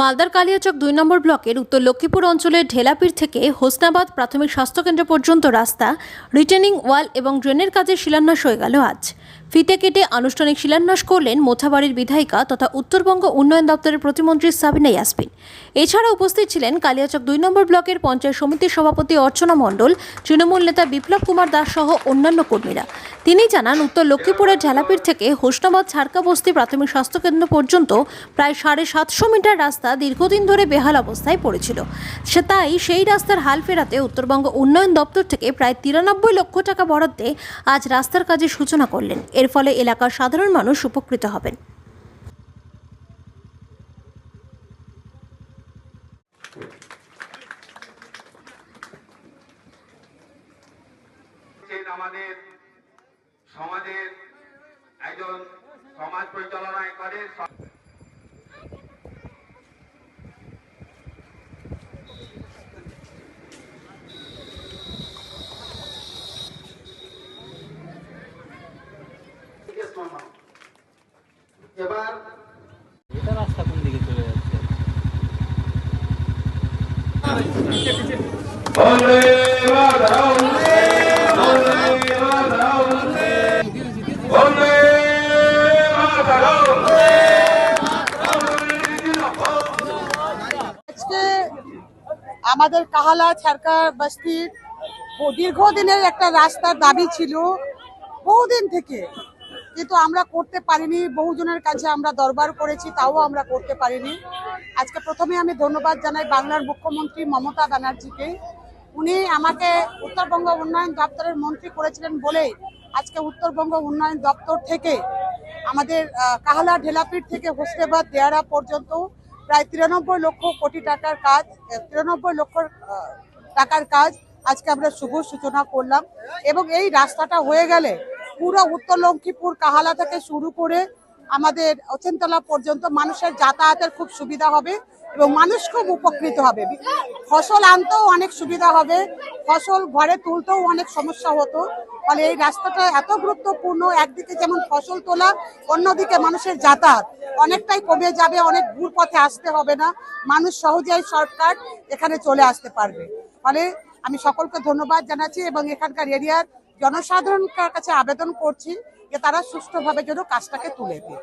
মালদার কালিয়াচক দুই নম্বর ব্লকের উত্তর লক্ষ্মীপুর অঞ্চলের ঢেলাপির থেকে হোসনাবাদ প্রাথমিক স্বাস্থ্যকেন্দ্র পর্যন্ত রাস্তা, রিটেনিং ওয়াল এবং ড্রেনের কাজে শিলান্যাস হয়ে গেল আজ। ফিতে কেটে আনুষ্ঠানিক শিলান্যাস করলেন মোথাবাড়ির বিধায়িকা তথা উত্তরবঙ্গ উন্নয়ন দপ্তরের প্রতিমন্ত্রী সাবিনা ইয়াসমিন। এছাড়া উপস্থিত ছিলেন কালিয়াচক দুই নম্বর ব্লকের পঞ্চায়েত সমিতির সভাপতি অর্চনা মণ্ডল, তৃণমূল নেতা বিপ্লব কুমার দাস সহ অন্যান্য কর্মীরা। তিনি জানান, উত্তর লক্ষ্মীপুরের ঝালাপির থেকে হোসনাবাদ ছাড়কা বস্তি প্রাথমিক স্বাস্থ্যকেন্দ্র পর্যন্ত প্রায় সাড়ে সাতশো মিটার রাস্তা দীর্ঘদিন ধরে বেহাল অবস্থায় পড়েছিল। সে তাই সেই রাস্তার হাল ফেরাতে উত্তরবঙ্গ উন্নয়ন দপ্তর থেকে প্রায় তিরানব্বই লক্ষ টাকা বরাদ্দে আজ রাস্তার কাজের সূচনা করলেন। এর ফলে এলাকার সাধারণ মানুষ উপকৃত হবেন। আমাদের সমাজের একজন সমাজ পরিচালনায় করে এবার এটা রাস্তা কোন দিকে চলে যাচ্ছে? আমাদের কাহালা ছাড়কা বস্তির দীর্ঘদিনের একটা রাস্তার দাবি ছিল বহুদিন থেকে। কিন্তু আমরা করতে পারিনি, বহুজনের কাছে আমরা দরবার করেছি, তাও আমরা করতে পারিনি। আজকে প্রথমে আমি ধন্যবাদ জানাই বাংলার মুখ্যমন্ত্রী মমতা ব্যানার্জিকে। উনি আমাকে উত্তরবঙ্গ উন্নয়ন দপ্তরের মন্ত্রী করেছিলেন বলেই আজকে উত্তরবঙ্গ উন্নয়ন দপ্তর থেকে আমাদের কাহালা ঢেলাপিট থেকে হোস্টেবাদ দেয়ারা পর্যন্ত প্রায় তিরানব্বই লক্ষ কোটি টাকার কাজ তিরানব্বই লক্ষ টাকার কাজ আজকে আমরা শুভ সূচনা করলাম। এবং এই রাস্তাটা হয়ে গেলে পুরো উত্তর লক্ষ্মীপুর কাহালা থেকে শুরু করে আমাদের অচেনতলা পর্যন্ত মানুষের যাতায়াতের খুব সুবিধা হবে এবং মানুষ খুব উপকৃত হবে। ফসল আনতেও অনেক সুবিধা হবে, ফসল ঘরে তুলতেও অনেক সমস্যা হতো। ফলে এই রাস্তাটা এত গুরুত্বপূর্ণ, একদিকে যেমন ফসল তোলা, অন্যদিকে মানুষের যাতায়াত। অনেকটাই কমে যাবে, অনেক দূর পথে আসতে হবে না। মানুষ সহজেই শর্টকাট এখানে চলে আসতে পারবে। ফলে আমি সকলকে ধন্যবাদ জানাচ্ছি এবং এখানকার এরিয়ার জনসাধারণের কাছে আবেদন করছি যে তারা সুষ্ঠুভাবে যেন কাজটাকে তুলে দেয়।